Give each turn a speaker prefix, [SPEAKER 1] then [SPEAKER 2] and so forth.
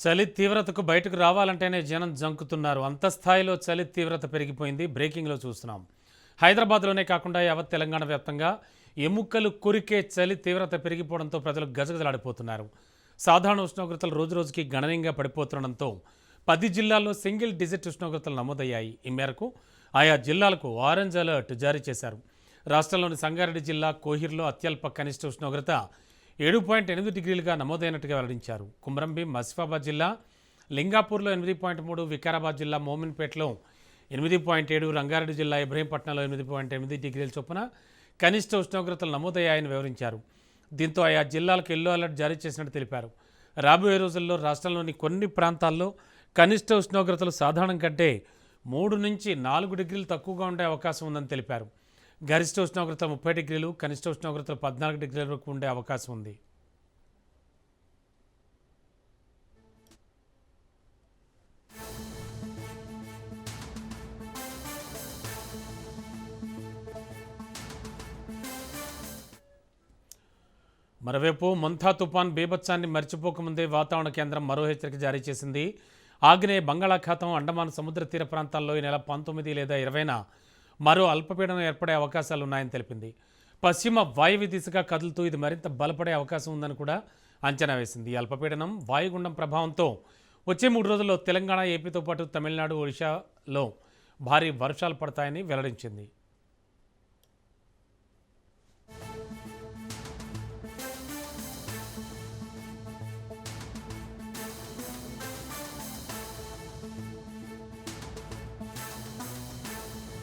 [SPEAKER 1] చలి తీవ్రతకు బయటకు రావాలంటేనే జనం జంకుతున్నారు. అంత స్థాయిలో చలి తీవ్రత పెరిగిపోయింది. బ్రేకింగ్లో చూస్తున్నాం. హైదరాబాద్లోనే కాకుండా యావత్ తెలంగాణ వ్యాప్తంగా ఎముకలు కురికే చలి తీవ్రత పెరిగిపోవడంతో ప్రజలు గజగజలాడిపోతున్నారు. సాధారణ ఉష్ణోగ్రతలు రోజురోజుకి గణనీయంగా పడిపోతుండడంతో పది జిల్లాల్లో సింగిల్ డిజిట్ ఉష్ణోగ్రతలు నమోదయ్యాయి. ఈ మేరకు ఆయా జిల్లాలకు ఆరెంజ్ అలర్ట్ జారీ చేశారు. రాష్ట్రంలోని సంగారెడ్డి జిల్లా కోహిర్లో అత్యల్ప కనిష్ట ఉష్ణోగ్రత ఏడు పాయింట్ ఎనిమిది డిగ్రీలుగా నమోదైనట్టుగా వెల్లడించారు. కుమ్రంభీం మసిఫాబాద్ జిల్లా లింగాపూర్లో ఎనిమిది పాయింట్ మూడు వికారాబాద్ జిల్లా మోమిన్పేటలో ఎనిమిది పాయింట్ ఏడు రంగారెడ్డి జిల్లా ఇబ్రహీంపట్నంలో ఎనిమిది పాయింట్ ఎనిమిది డిగ్రీల చొప్పున కనిష్ట ఉష్ణోగ్రతలు నమోదయ్యాయని వివరించారు. దీంతో ఆయా జిల్లాలకు ఎల్లో అలర్ట్ జారీ చేసినట్టు తెలిపారు. రాబోయే రోజుల్లో రాష్ట్రంలోని కొన్ని ప్రాంతాల్లో కనిష్ట ఉష్ణోగ్రతలు సాధారణం కంటే మూడు నుంచి నాలుగు డిగ్రీలు తక్కువగా ఉండే అవకాశం ఉందని తెలిపారు. గరిష్ట ఉష్ణోగ్రత ముప్పై డిగ్రీలు కనిష్ట ఉష్ణోగ్రతలు పద్నాలుగు డిగ్రీల వరకు ఉండే అవకాశం ఉంది. మరోవైపు మంథా తుఫాన్ బీభత్సాన్ని మర్చిపోకముందే వాతావరణ కేంద్రం మరో హెచ్చరిక జారీ చేసింది. ఆగ్నేయ బంగాళాఖాతం అండమాన్ సముద్ర తీర ప్రాంతాల్లో ఈ నెల పంతొమ్మిది లేదా ఇరవైన మరో అల్పపీడనం ఏర్పడే అవకాశాలు ఉన్నాయని తెలిపింది. పశ్చిమ వాయువ్య దిశగా కదులుతూ ఇది మరింత బలపడే అవకాశం ఉందని కూడా అంచనా వేసింది. ఈ అల్పపీడనం వాయుగుండం ప్రభావంతో వచ్చే మూడు రోజుల్లో తెలంగాణ ఏపీతో పాటు తమిళనాడు ఒడిశాలో భారీ వర్షాలు పడతాయని వెల్లడించింది.